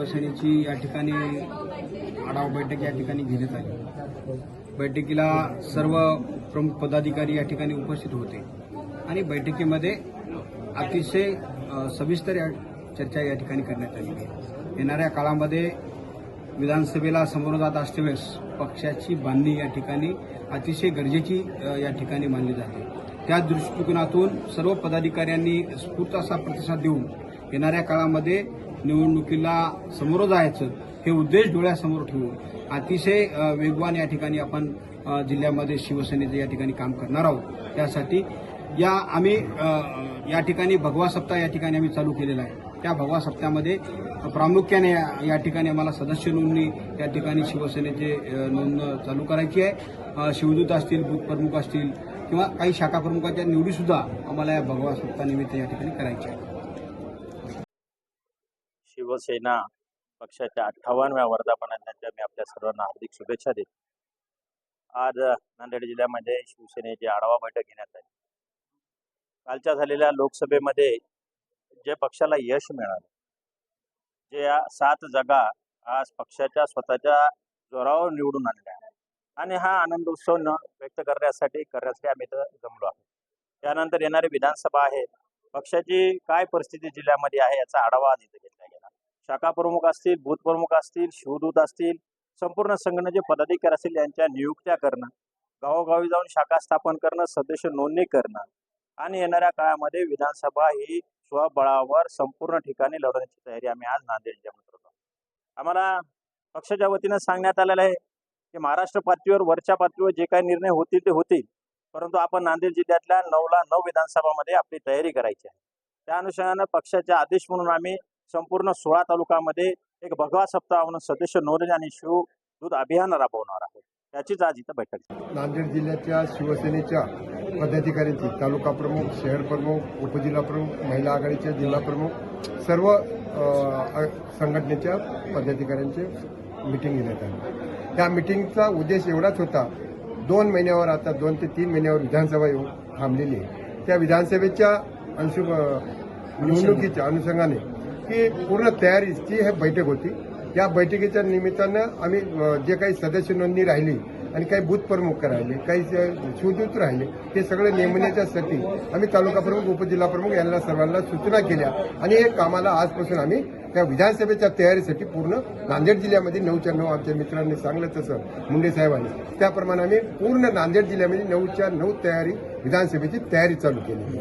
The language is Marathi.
शिवसेनेची या ठिकाणी आढावा बैठक या ठिकाणी घेण्यात आली. बैठकीला सर्व प्रमुख पदाधिकारी या ठिकाणी उपस्थित होते आणि बैठकीमध्ये अतिशय सविस्तर या चर्चा या ठिकाणी करण्यात आली. येणाऱ्या काळामध्ये विधानसभेला समोर जात असतेवेळेस पक्षाची बांधणी या ठिकाणी अतिशय गरजेची या ठिकाणी मानली जाते. त्या दृष्टिकोनातून सर्व पदाधिकाऱ्यांनी स्फूर्त असा प्रतिसाद देऊन येणाऱ्या काळामध्ये निवडणुकीला समोर जायचं हे उद्देश डोळ्यासमोर ठेवून अतिशय वेगवान या ठिकाणी आपण जिल्ह्यामध्ये शिवसेनेचं या ठिकाणी काम करणार आहोत. त्यासाठी या आम्ही या ठिकाणी भगवा सप्ताह या ठिकाणी आम्ही चालू केलेला आहे. त्या भगवा सप्त्यामध्ये प्रामुख्याने या या ठिकाणी आम्हाला सदस्य नोंदणी या ठिकाणी शिवसेनेचे नोंद चालू करायची आहे. शिवदूत असतील बूथ प्रमुख असतील किंवा काही शाखा प्रमुखांच्या निवडीसुद्धा आम्हाला या भगवा सप्ताहानिमित्त या ठिकाणी करायची आहे. शिवसेना पक्षाच्या अठ्ठावन्नव्या वर्धापनाच्या मी आपल्या सर्वांना हार्दिक शुभेच्छा देतो. आज नांदेड जिल्ह्यामध्ये शिवसेनेची आढावा बैठक घेण्यात आली. कालच्या झालेल्या लोकसभेमध्ये जे पक्षाला यश मिळालं जे या सात जागा आज पक्षाच्या स्वतःच्या जोरावर निवडून आणल्या आणि हा आनंद उत्सव न व्यक्त करण्यासाठी करण्यासाठी आम्ही इथं जमलो आहोत. त्यानंतर येणारी विधानसभा आहे. पक्षाची काय परिस्थिती जिल्ह्यामध्ये आहे याचा आढावा आज इथे घेतला. गेला शाखा प्रमुख असतील बूथ प्रमुख असतील शिवदूत असतील संपूर्ण संघटनेचे पदाधिकारी असतील यांच्या नियुक्त्या करणं गावोगावी जाऊन शाखा स्थापन करणं सदस्य नोंदणी करणं आणि येणाऱ्या काळामध्ये विधानसभा ही स्वबळावर संपूर्ण ठिकाणी लढवण्याची तयारी आम्ही आज नांदेड जिल्ह्यामध्ये होतो आम्हाला पक्षाच्या वतीनं सांगण्यात आलेलं आहे की महाराष्ट्र पातळीवर वरच्या पातळीवर जे काही निर्णय होतील ते होतील परंतु आपण नांदेड जिल्ह्यातल्या नऊला नऊ विधानसभामध्ये आपली तयारी करायची आहे. त्या अनुषंगानं पक्षाचे आदेश म्हणून आम्ही संपूर्ण सोळा तालुक्यामध्ये एक भगवा सप्ताह म्हणून सदस्य नोंदणी आणि शिव दूध अभियान राबवणार आहोत त्याचीच आज इथं बैठक नांदेड जिल्ह्याच्या शिवसेनेच्या पदाधिकाऱ्यांची तालुका प्रमुख शहर प्रमुख उपजिल्हा प्रमुख महिला आघाडीच्या जिल्हा प्रमुख सर्व संघटनेच्या पदाधिकाऱ्यांचे मिटिंग घेण्यात आली. त्या मिटिंगचा उद्देश एवढाच होता दोन महिन्यावर आता दोन ते तीन महिन्यावर विधानसभा येऊन थांबलेली आहे. त्या विधानसभेच्या अंशु निवडणुकीच्या अनुषंगाने की पूर्ण तयारीची हे बैठक होती. या बैठकीच्या निमित्तानं आम्ही जे काही सदस्य नोंदणी राहिली आणि काही बूथ प्रमुख राहिले काही शिवदूत राहिले हे सगळे नेमण्याच्यासाठी आम्ही तालुका प्रमुख उपजिल्हा प्रमुख यांना सर्वांना सूचना केल्या आणि हे कामाला आजपासून आम्ही त्या विधानसभेच्या तयारीसाठी पूर्ण नांदेड जिल्ह्यामध्ये नऊच्या नऊ आमच्या मित्रांनी सांगलं तसं मुंडे साहेबांनी. त्याप्रमाणे आम्ही पूर्ण नांदेड जिल्ह्यामध्ये नऊच्या नऊ तयारी विधानसभेची तयारी चालू केली.